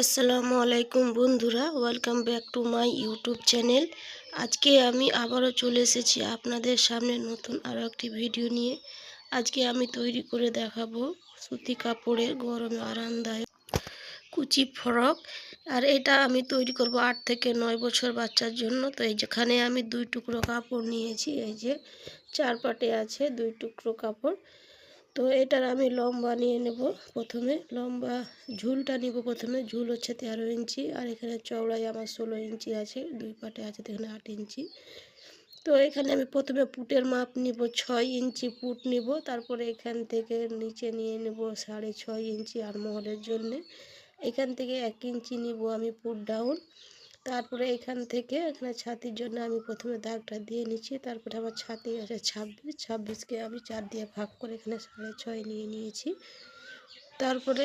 আসসালামু আলাইকুম বন্ধুরা welcome back to my YouTube channel আজকে আমি আবারও চলে এসেছি আপনাদের সামনে নতুন আরও একটি ভিডিও নিয়ে। আজকে আমি তৈরি করে দেখাবো সুতি কাপড়ের গরমে আরামদায়ক কুচি ফ্রক। আর এটা আমি তৈরি করব আট থেকে নয় বছর বাচ্চার জন্য। তো এই যেখানে আমি দুই টুকরো কাপড় নিয়েছি, এই যে চার পাটে আছে দুই টুকরো কাপড়। তো এটার আমি লম্বা নিয়ে নেব প্রথমে। লম্বা ঝুলটা নিব প্রথমে। ঝুল হচ্ছে তেরো ইঞ্চি আর এখানে চওড়াই আমার ষোলো ইঞ্চি আছে। দুই পাটে আছে তো এখানে আট ইঞ্চি। তো এখানে আমি প্রথমে পুটের মাপ নিব, ছয় ইঞ্চি পুট নিব। তারপরে এখান থেকে নিচে নিয়ে নেব সাড়ে ছয় ইঞ্চি আর মহলের জন্যে। এখান থেকে এক ইঞ্চি নিব আমি পুট ডাউন। তারপরে এখান থেকে এখানে ছাতির জন্য আমি প্রথমে দাগটা দিয়ে নিচ্ছি, তারপরে আমার ছাতি আছে ছাব্বিশ, ছাব্বিশকে আমি চার দিয়ে ভাগ করে এখানে সাড়ে ছয় নিয়ে নিয়েছি। তারপরে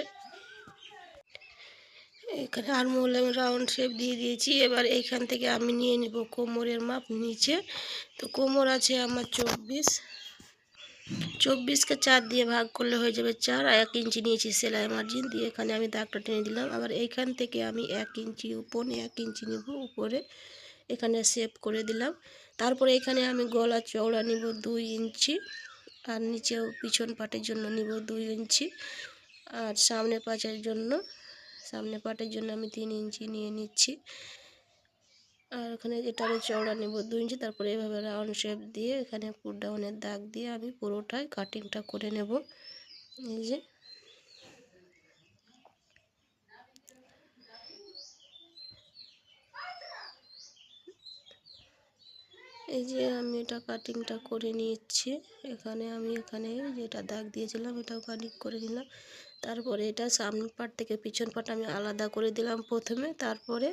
এখানে আরমোল আমি রাউন্ড শেপ দিয়ে দিয়েছি, এবার এইখান থেকে আমি নিয়ে নিব কোমরের মাপ নিচে। তো কোমর আছে আমার চব্বিশ চব্বিশকে চার দিয়ে ভাগ করলে হয়ে যাবে চার, আর এক ইঞ্চি নিয়েছি সেলাই মার্জিন দিয়ে এখানে আমি দাগটা টেনে দিলাম। আবার এইখান থেকে আমি এক ইঞ্চি উপরে, এক ইঞ্চি নিব উপরে, এখানে সেভ করে দিলাম। তারপরে এখানে আমি গলা চওড়া নিব দুই ইঞ্চি, আর নিচেও পিছন পাটের জন্য নিব দুই ইঞ্চি, আর সামনে পাঁচের জন্য, সামনে পাটের জন্য আমি তিন ইঞ্চি নিয়ে নিচ্ছি। আর এটা আমি চওড়া নেব দু ইঞ্চি, তারপরে এভাবে রাউন্ড শেপ দিয়ে এখানে ডাউনের দাগ দিয়ে আমি পুরোটাই কাটিংটা করে নেব। এই যে। এই যে আমি এটা কাটিংটা করে নিচ্ছি। এখানে আমি এখানে যেটা দাগ দিয়েছিলাম, এটাও কাটিং করে নিলাম। তারপরে এটা সামনের পাট থেকে পিছন পাট আমি আলাদা করে দিলাম প্রথমে। তারপরে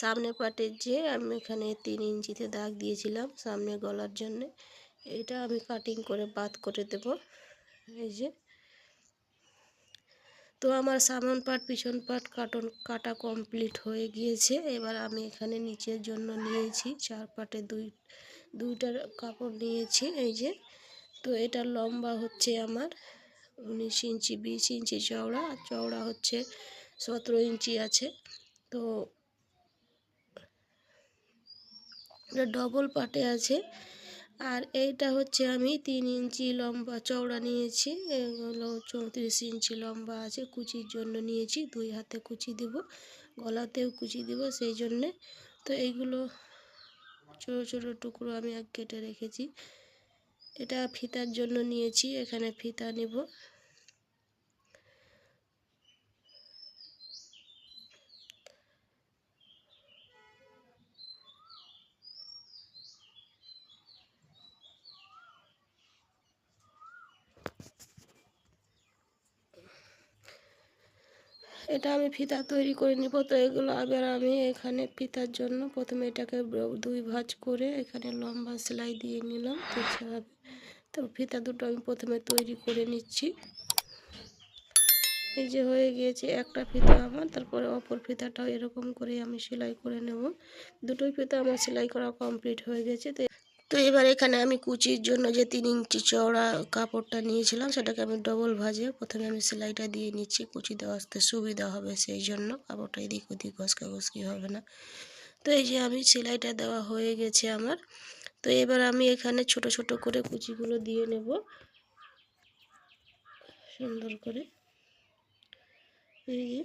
সামনে পাটের যে আমি এখানে তিন ইঞ্চিতে দাগ দিয়েছিলাম সামনে গলার জন্যে, এটা আমি কাটিং করে বাদ করে দেব। এই যে। তো আমার সামন পাট পিছন পাট কাটন কাটা কমপ্লিট হয়ে গিয়েছে। এবার আমি এখানে নিচের জন্য নিয়েছি, চার পাটে দুই দুইটার কাপড় নিয়েছি, এই যে। তো এটা লম্বা হচ্ছে আমার। উনিশ ইঞ্চি, বিশ ইঞ্চি চওড়া আর চওড়া হচ্ছে সতেরো ইঞ্চি আছে। তো ডবল পাটে আছে। আর এইটা হচ্ছে আমি তিন ইঞ্চি লম্বা চওড়া নিয়েছি, এগুলো চৌত্রিশ ইঞ্চি লম্বা আছে, কুচির জন্য নিয়েছি, দুই হাতে কুচি দিব, গলাতেও কুচি দিব সেই জন্যে। তো এইগুলো ছোটো ছোটো টুকরো আমি এক কেটে রেখেছি। এটা ফিতার জন্য নিয়েছি, এখানে ফিতা নেব। এটা আমি ফিতা তৈরি করে নিব, তো এগুলো আবার আমি এখানে ফিতার জন্য প্রথমে এটাকে দুই ভাঁজ করে এখানে লম্বা সেলাই দিয়ে নিলাম তেছাড়া তো ফিতা দুটো আমি প্রথমে তৈরি করে নিচ্ছি। এই যে হয়ে গিয়েছে একটা ফিতা আমার, তারপরে অপর ফিতাটাও এরকম করে আমি সেলাই করে নেব। দুটোই ফিতা আমার সেলাই করা কমপ্লিট হয়ে গেছে। তো তো এবার এখানে আমি কুচির জন্য যে তিন ইঞ্চি চওড়া কাপড়টা নিয়েছিলাম, সেটাকে আমি ডবল ভাজে প্রথমে আমি সেলাইটা দিয়ে নিচ্ছি। কুচি দেওয়া আসতে সুবিধা হবে সেই জন্য, কাপড়টা এদিক ওদিক ঘসকা ঘসকি হবে না। তো এই যে আমি সেলাইটা দেওয়া হয়ে গেছে আমার। তো এবার আমি এখানে ছোট ছোট করে কুচিগুলো দিয়ে নেব। সুন্দর করে। এই যে,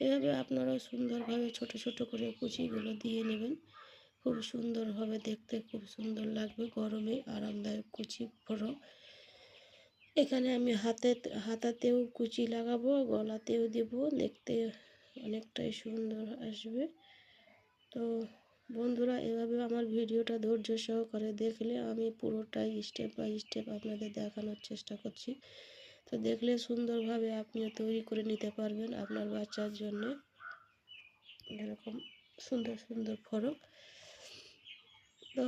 এভাবে আপনারাও সুন্দরভাবে ছোট ছোট করে কুচিগুলো দিয়ে নেবেন। খুব সুন্দর হবে দেখতে খুব সুন্দর লাগবে, গরমে আরামদায়ক কুচি ফ্রক এখানে আমি হাতে, হাতাতেও কুচি লাগাবো, গলাতেও দেব, দেখতে অনেকটাই সুন্দর আসবে। তো বন্ধুরা, এভাবে আমার ভিডিওটা ধৈর্য সহকারে দেখলে আমি পুরোটাই স্টেপ বাই স্টেপ আপনাদের দেখানোর চেষ্টা করছি। তো দেখলে সুন্দরভাবে আপনিও তৈরি করে নিতে পারবেন আপনার বাচ্চার জন্যে এরকম সুন্দর সুন্দর ফরক তো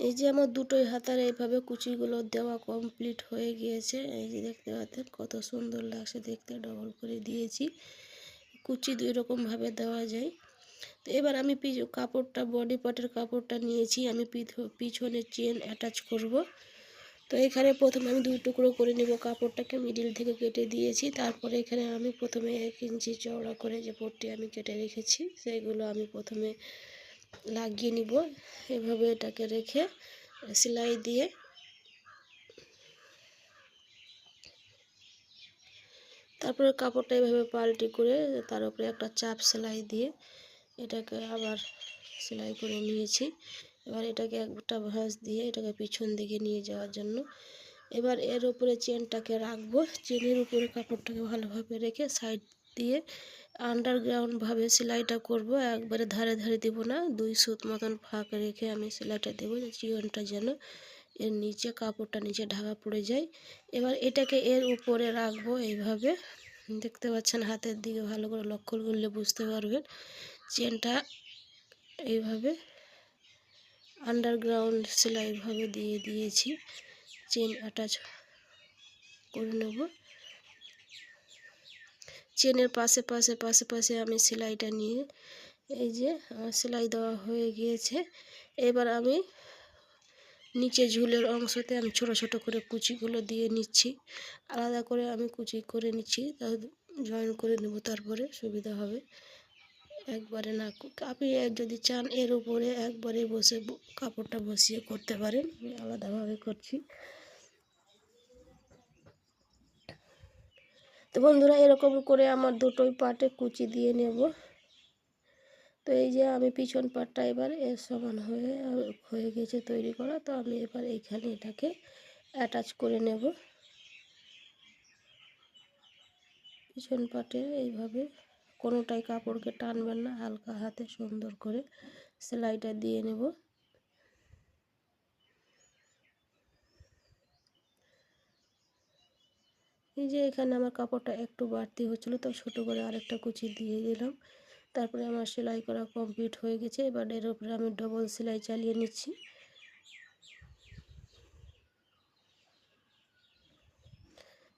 এই যে আমার দুটোই হাতার এইভাবে কুচিগুলো দেওয়া কমপ্লিট হয়ে গিয়েছে। এই যে দেখতে পাচ্ছেন, কত সুন্দর লাগছে দেখতে ডবল করে দিয়েছি। কুচি দুই রকমভাবে দেওয়া যায়। তো এবার আমি কাপড়টা বডি পার্টের কাপড়টা নিয়েছি। আমি পিছ- পিছনে চেন অ্যাটাচ করব। তো এখানে প্রথমে আমি দুই টুকরো করে নেব কাপড়টাকে মিডিল থেকে কেটে দিয়েছি। তারপরে এখানে আমি প্রথমে এক ইঞ্চি চওড়া করে যে পট্টি আমি কেটে রেখেছি সেইগুলো আমি প্রথমে লাগিয়ে নিব। এভাবে এটাকে রেখে সেলাই দিয়ে তারপরে কাপড়টা এভাবে পাল্টি করে তার উপরে একটা চাপ সেলাই দিয়ে এটাকে আবার সেলাই করে নিয়েছি। এবার এটাকে একটা ভাঁজ দিয়ে এটাকে পিছন দিকে নিয়ে যাওয়ার জন্য এবার এর উপরে চেনটাকে রাখব। চেনের উপরে কাপড়টাকে ভালোভাবে রেখে সাইড দিয়ে আন্ডারগ্রাউন্ডভাবে সেলাইটা করব। একবারে ধারে ধারে দেব না, দুই সুত মতন ফাঁক রেখে আমি সেলাইটা দেবো চিকনটা যেন এর নিচে কাপড়টা নিচে ঢাকা পড়ে যায়। এবার এটাকে এর উপরে রাখব এইভাবে। দেখতে পাচ্ছেন হাতের দিকে ভালো করে লক্ষ্য করলে বুঝতে পারবেন। চেনটা এইভাবে আন্ডারগ্রাউন্ড সেলাইভাবে দিয়ে দিয়েছি। চেন অ্যাটাচ করে নেব। চেনের পাশে পাশে পাশে পাশে আমি সেলাইটা নিয়ে এই যে আমার সেলাই দেওয়া হয়ে গিয়েছে। এবার আমি নিচে ঝুলের অংশতে আমি ছোট ছোট করে কুচিগুলো দিয়ে নিচ্ছি। আলাদা করে আমি কুচি করে নিচ্ছি, তা জয়েন করে নেব তারপরে সুবিধা হবে। একবারে না, আপনি যদি চান এর উপরে একবারে বসে কাপড়টা বসিয়ে করতে পারেন, আমি আলাদাভাবে করছি। তো বন্ধুরা এরকম করে আমার দুটোই পাটে কুচি দিয়ে নেব। তো এই যে আমি পিছন পাটটা এবার এর সমান হয়ে হয়ে গেছে তৈরি করা। তো আমি এবার এইখানে এটাকে অ্যাটাচ করে নেব। পিছন পাটে এইভাবে কোনোটাই কাপড়কে টানবেন না, হালকা হাতে সুন্দর করে সেলাইটা দিয়ে নেব। এই যে এখানে আমার কাপড়টা একটু বাড়তি হচ্ছিল তো ছোটো করে আরেকটা কুচি দিয়ে দিলাম। তারপরে আমার সেলাই করা কমপ্লিট হয়ে গেছে। এবার এর উপরে আমি ডবল সেলাই চালিয়ে নিচ্ছি।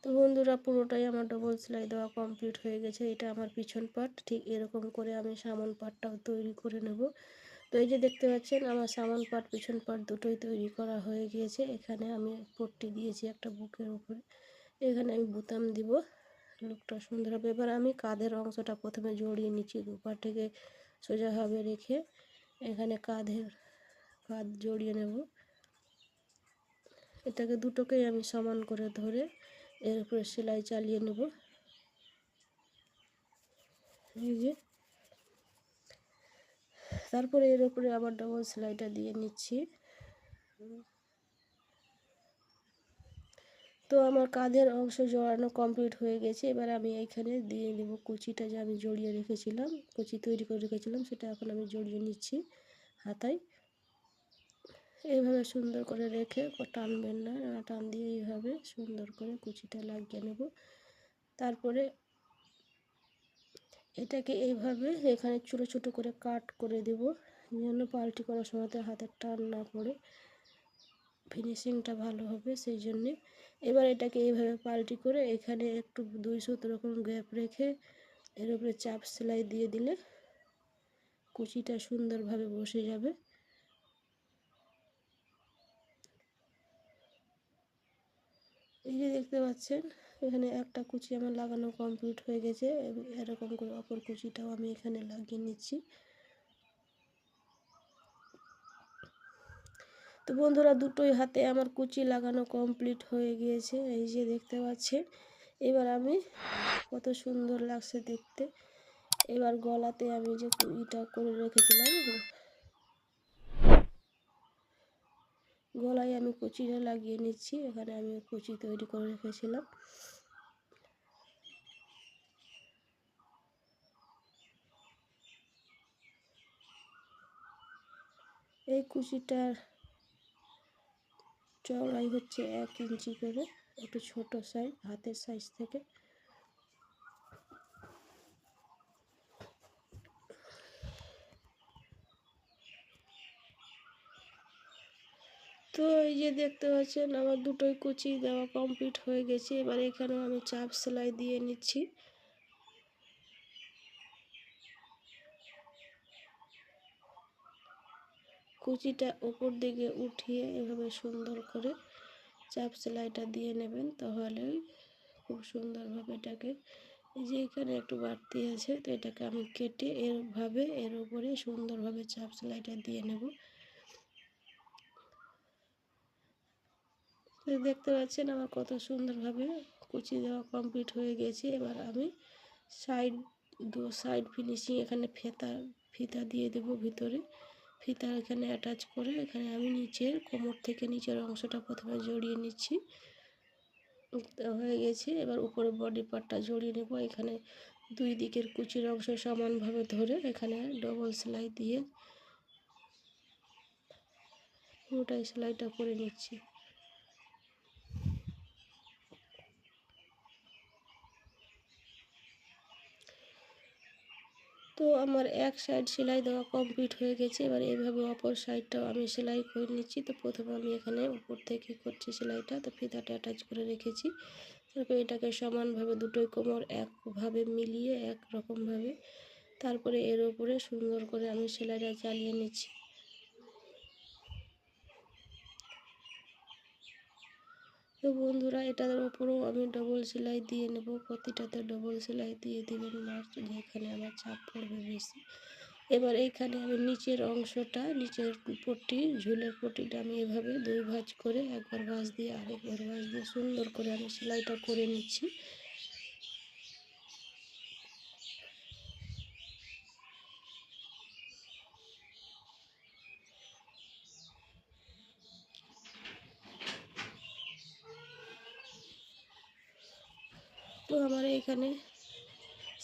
তো বন্ধুরা, পুরোটাই আমার ডবল সেলাই দেওয়া কমপ্লিট হয়ে গেছে। এটা আমার পিছন পার্ট ঠিক এরকম করে আমি সামন পার্টটাও তৈরি করে নেব। তো এই যে দেখতে পাচ্ছেন, আমার সামন পার্ট পিছন পার্ট দুটোই তৈরি করা হয়ে গিয়েছে। এখানে আমি পট্টি দিয়েছি একটা বুকের উপরে। এখানে আমি বোতাম দিব। লুকটা সুন্দর হবে। এবার আমি কাঁধের অংশটা প্রথমে জড়িয়ে নিচ্ছি, দুপার থেকে সোজাভাবে রেখে এখানে কাঁধের কাঁধ জড়িয়ে নেব। এটাকে দুটোকেই আমি সমান করে ধরে এর উপরে সেলাই চালিয়ে নেব। এই যে। তারপরে এর উপরে আবার ডবল সেলাইটা দিয়ে নিচ্ছি। তো আমার কাঁধের অংশ জড়ানো কমপ্লিট হয়ে গেছে। এবার আমি এইখানে দিয়ে নেব কুচিটা যে আমি জড়িয়ে রেখেছিলাম। কুচি তৈরি করে রেখেছিলাম, সেটা এখন আমি জড়িয়ে নিচ্ছি হাতায়। এইভাবে সুন্দর করে রেখে টানবেন না টান দিয়ে এইভাবে সুন্দর করে কুচিটা লাগিয়ে নেব। তারপরে এটাকে এইভাবে এখানে ছোটো ছোটো করে কাট করে দেব, যেন পাল্টি করার সময় হাতের টান না পড়ে। ফিনিশিংটা ভালো হবে, সেই জন্যে। এবার এটাকে এইভাবে পাল্টি করে এখানে একটু দুই সুত রকম গ্যাপ রেখে এর উপরে চাপ সেলাই দিয়ে দিলে কুচিটা সুন্দরভাবে বসে যাবে। এই যে দেখতে পাচ্ছেন, এখানে একটা কুচি আমার লাগানো কমপ্লিট হয়ে গেছে এরকম করে অপর কুচিটাও আমি এখানে লাগিয়ে নিচ্ছি। তো বন্ধুরা দুটোই হাতে আমার কুচি লাগানো কমপ্লিট হয়ে গিয়েছে, এই যে দেখতে পাচ্ছেন। এবার আমি কত সুন্দর লাগছে দেখতে। এবার গলাতে আমি যে ইটা করে রেখেছিলাম, গলায় আমি কুচিটা লাগিয়ে নিচ্ছি, এখানে আমি কুচি তৈরি করে রেখেছিলাম। এই কুচিটার চওড়াই হচ্ছে এক ইঞ্চি করে, একটু ছোট সাইজ, হাতের সাইজ থেকে। তো এই যে দেখতে পাচ্ছেন, আমার দুটোই কুচি দেওয়া কমপ্লিট হয়ে গেছে। এবার এখানেও আমি চাপ সেলাই দিয়ে নিচ্ছি। কুচিটা ওপর দিকে উঠিয়ে এভাবে সুন্দর করে চাপ সেলাইটা দিয়ে নেবেন তাহলেই খুব সুন্দরভাবে এটাকে, এই যে এখানে একটু বাড়তি আছে, তো এটাকে আমি কেটে এরভাবে এর উপরে সুন্দরভাবে চাপ সেলাইটা দিয়ে নেব। দেখতে পাচ্ছেন আমার কত সুন্দরভাবে কুচি দেওয়া কমপ্লিট হয়ে গেছে। এবার আমি সাইড, দু সাইড ফিনিশিং এখানে ফেতা, ফিতা দিয়ে দেব ভিতরে। ফিতা এখানে অ্যাটাচ করে এখানে আমি নিচের কোমর থেকে নিচের অংশটা প্রথমে জড়িয়ে নিচ্ছি। হয়ে গেছে। এবার উপরে বডি পার্টটা জড়িয়ে নেব। এখানে দুই দিকের কুচির অংশ সমানভাবে ধরে এখানে ডবল সেলাই দিয়ে পুরোটাই সেলাইটা করে নিচ্ছি। তো আমার এক সাইড সেলাই দেওয়া কমপ্লিট হয়ে গেছে, এবার এইভাবে অপর সাইডটাও আমি সেলাই করে নিচ্ছি। তো প্রথমে আমি এখানে উপর থেকে করছি সেলাইটা, তো ফিতাটা অ্যাটাচ করে রেখেছি। তারপর এটাকে সমানভাবে দুটোই কোমর একভাবে মিলিয়ে এক রকমভাবে তারপরে এর ওপরে সুন্দর করে আমি সেলাইটা চালিয়ে নিচ্ছি। তো বন্ধুরা, এটার উপরেও আমি ডবল সেলাই দিয়ে নেব। প্রতিটাতে ডবল সেলাই দিয়ে দেবেন মাস্ট যেখানে আমার চাপ পড়বে বেশি। এবার এইখানে আমি নিচের অংশটা, নিচের পট্টি, ঝুলের পট্টিটা আমি এভাবে দুই ভাঁজ করে একবার ভাঁজ দিয়ে আরেকবার ভাঁজ দিয়ে সুন্দর করে আমি সেলাইটা করে নিচ্ছি। তো আমার এখানে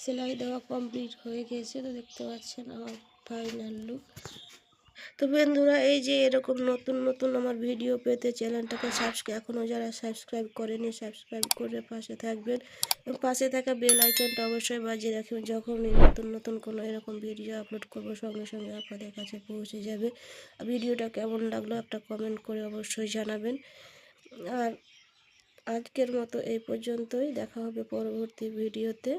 সেলাই দেওয়া কমপ্লিট হয়ে গেছে, তো দেখতে পাচ্ছেন আমার ফাইনাল লুক তো বন্ধুরা, এই যে এরকম নতুন নতুন আমার ভিডিও পেতে চ্যানেলটাকে সাবস্ক্রাইব এখনও যারা সাবস্ক্রাইব করেনি সাবস্ক্রাইব করে পাশে থাকবেন। এবং পাশে থাকা বেল আইকনটা অবশ্যই বাজিয়ে রাখবেন। যখনই নতুন নতুন কোনো এরকম ভিডিও আপলোড করব, সঙ্গে সঙ্গে আপনাদের কাছে পৌঁছে যাবে। ভিডিওটা কেমন লাগল, একটা কমেন্ট করে অবশ্যই জানাবেন। আর আজকের মতো এই পর্যন্তই। দেখা হবে পরবর্তী ভিডিওতে।